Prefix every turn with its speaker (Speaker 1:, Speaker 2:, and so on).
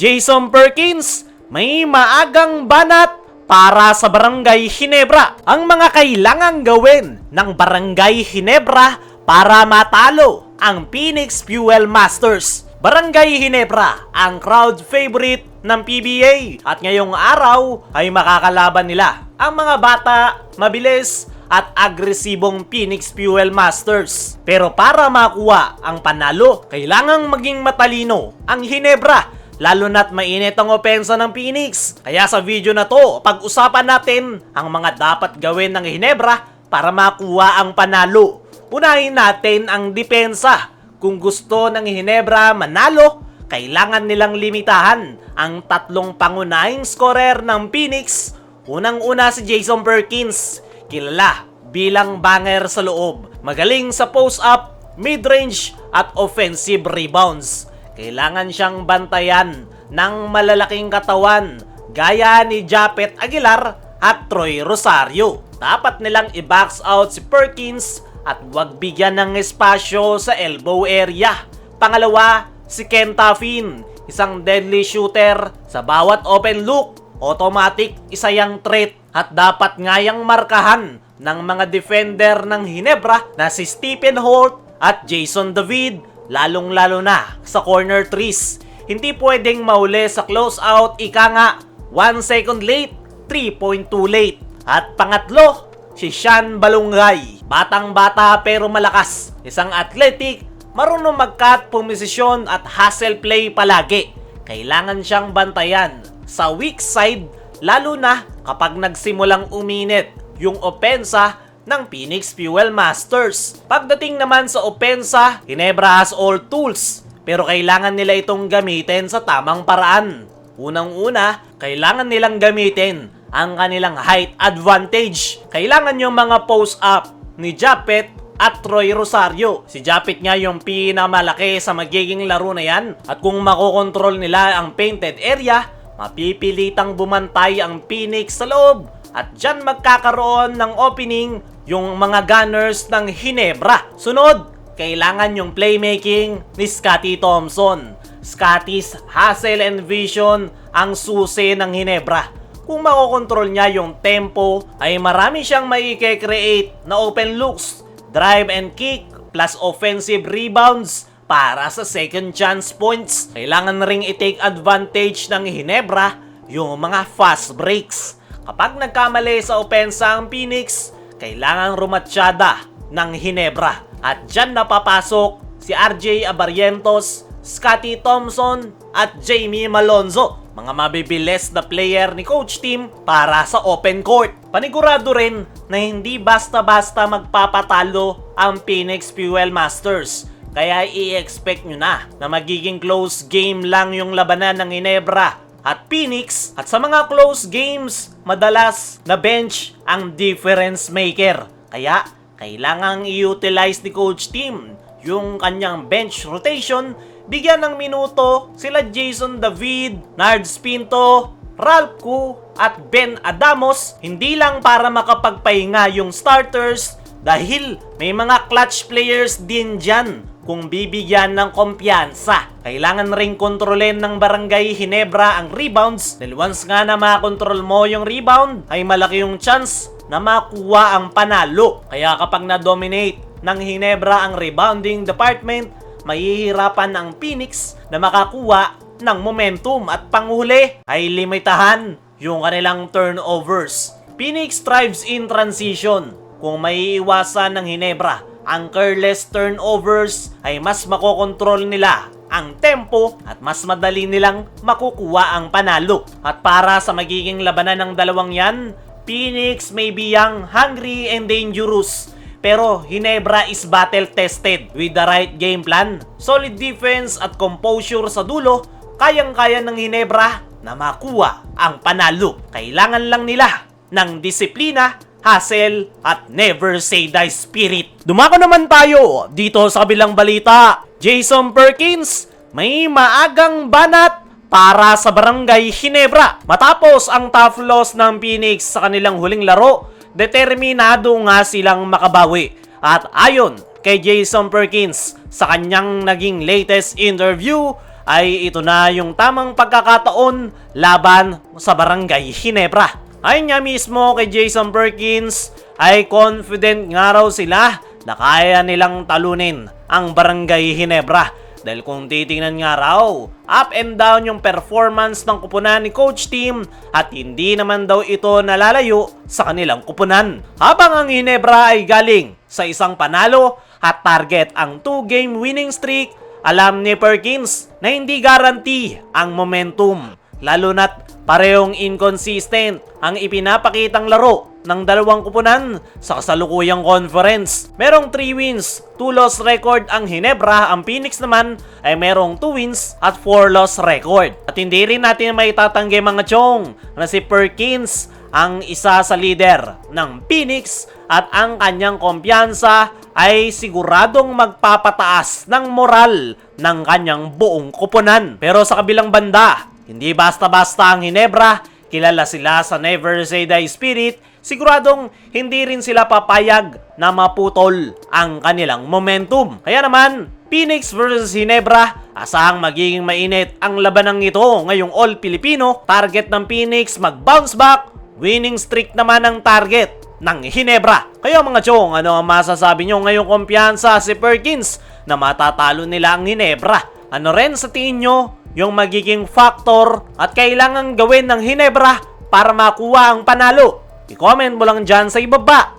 Speaker 1: Jason Perkins, may maagang banat para sa Barangay Hinebra. Ang mga kailangang gawin ng Barangay Hinebra para matalo ang Phoenix Fuel Masters. Barangay Hinebra, ang crowd favorite ng PBA at ngayong araw ay makakalaban nila ang mga bata, mabilis at agresibong Phoenix Fuel Masters. Pero para makuha ang panalo, kailangang maging matalino ang Hinebra lalo na't mainit ang opensa ng Phoenix. Kaya sa video na to, pag-usapan natin ang mga dapat gawin ng Hinebra para makuha ang panalo. Unahin natin ang depensa. Kung gusto ng Hinebra manalo, kailangan nilang limitahan ang tatlong pangunahing scorer ng Phoenix. Unang-una si Jason Perkins, kilala bilang banger sa loob. Magaling sa post-up, mid-range at offensive rebounds. Kailangan siyang bantayan ng malalaking katawan gaya ni Japet Aguilar at Troy Rosario. Dapat nilang i-box out si Perkins at wag bigyan ng espasyo sa elbow area. Pangalawa, si Ken Taffin, isang deadly shooter sa bawat open look. Automatic isa yang threat at dapat ngayang markahan ng mga defender ng Hinebra na si Stephen Holt at Jason David lalong-lalo na sa corner trees. Hindi pwedeng mauli sa close out ika nga 1 second late, 3.2 late. At pangatlo, si Sean Balungay. Batang-bata pero malakas. Isang athletic, marunong mag-cut, pumisisyon at hustle play palagi. Kailangan siyang bantayan sa weak side lalo na kapag nagsimulang uminit yung opensa ng Phoenix Fuel Masters. Pagdating naman sa opensa, Ginebra has all tools pero kailangan nila itong gamitin sa tamang paraan. Unang-una, kailangan nilang gamitin ang kanilang height advantage. Kailangan yung mga post-up ni Japet at Troy Rosario. Si Japet nga yung pinamalaki sa magiging laro na yan. At kung makokontrol nila ang painted area, mapipilitang bumantay ang Phoenix sa loob. At dyan magkakaroon ng opening yung mga gunners ng Hinebra. Sunod, kailangan yung playmaking ni Scotty Thompson. Scotty's hustle and vision ang susi ng Hinebra. Kung makokontrol niya yung tempo, ay marami siyang maike-create na open looks, drive and kick, plus offensive rebounds para sa second chance points. Kailangan ring i-take advantage ng Hinebra yung mga fast breaks. Kapag nagkamali sa opensa ang Phoenix, kailangan rumatsyada ng Hinebra. At dyan napapasok si RJ Abarientos, Scotty Thompson at Jamie Malonzo. Mga mabibilis na player ni coach team para sa open court. Panigurado rin na hindi basta-basta magpapatalo ang Phoenix Fuel Masters. Kaya i-expect nyo na na magiging close game lang yung labanan ng Ginebra at Phoenix at sa mga close games, madalas na bench ang difference maker. Kaya kailangang i-utilize ni coach team yung kanyang bench rotation, bigyan ng minuto sila Jason David, Nards Pinto, Ralph Ku at Ben Adamos. Hindi lang para makapagpahinga yung starters dahil may mga clutch players din dyan kung bibigyan ng kumpiyansa. Kailangan ring kontrolin ng Barangay Hinebra ang rebounds dahil once nga na makontrol mo yung rebound ay malaki yung chance na makuha ang panalo. Kaya kapag na-dominate ng Hinebra ang rebounding department, mahihirapan ang Phoenix na makakuha ng momentum at panghuli ay limitahan yung kanilang turnovers. Phoenix thrives in transition. Kung may iwasan ng Hinebra ang careless turnovers ay mas makokontrol nila ang tempo at mas madali nilang makukuha ang panalo. At para sa magiging labanan ng dalawang yan, Phoenix may be young, hungry, and dangerous. Pero Hinebra is battle tested with the right game plan, solid defense at composure sa dulo, kayang-kaya ng Hinebra na makuha ang panalo. Kailangan lang nila ng disiplina, hustle, at never say die spirit. Dumako naman tayo dito sa kabilang balita. Jason Perkins, may maagang banat para sa Barangay Hinebra. Matapos ang tough loss ng Phoenix sa kanilang huling laro, determinado nga silang makabawi. At ayon kay Jason Perkins sa kanyang naging latest interview, ay ito na yung tamang pagkakataon laban sa Barangay Ginebra. Ayon nga mismo kay Jason Perkins ay confident nga raw sila na kaya nilang talunin ang Barangay Ginebra. Dahil kung titingnan nga raw, up and down yung performance ng kupunan ni Coach Team at hindi naman daw ito nalalayo sa kanilang kupunan. Habang ang Ginebra ay galing sa isang panalo at target ang 2-game winning streak, alam ni Perkins na hindi guarantee ang momentum. Lalo na't parehong inconsistent ang ipinapakitang laro ng dalawang kupunan sa kasalukuyang conference. Merong 3 wins, 2 loss record ang Hinebra, ang Phoenix naman ay merong 2 wins at 4 loss record. At hindi rin natin may tatanggi mga chong na si Perkins ang isa sa leader ng Phoenix at ang kanyang kumpiyansa ay siguradong magpapataas ng moral ng kanyang buong kupunan. Pero sa kabilang banda, hindi basta-basta ang Hinebra, kilala sila sa Never Say Die Spirit, siguradong hindi rin sila papayag na maputol ang kanilang momentum. Kaya naman, Phoenix versus Hinebra, asahang magiging mainit ang labanang ito ngayong All Filipino. Target ng Phoenix mag-bounce back, winning streak naman ang target ng Hinebra. Kaya mga chong, ano ang masasabi nyo ngayong kumpiyansa si Perkins na matatalo nila ang Hinebra? Ano rin sa tingin nyo yung magiging factor at kailangang gawin ng Hinebra para makuha ang panalo? I-comment mo lang dyan sa ibaba.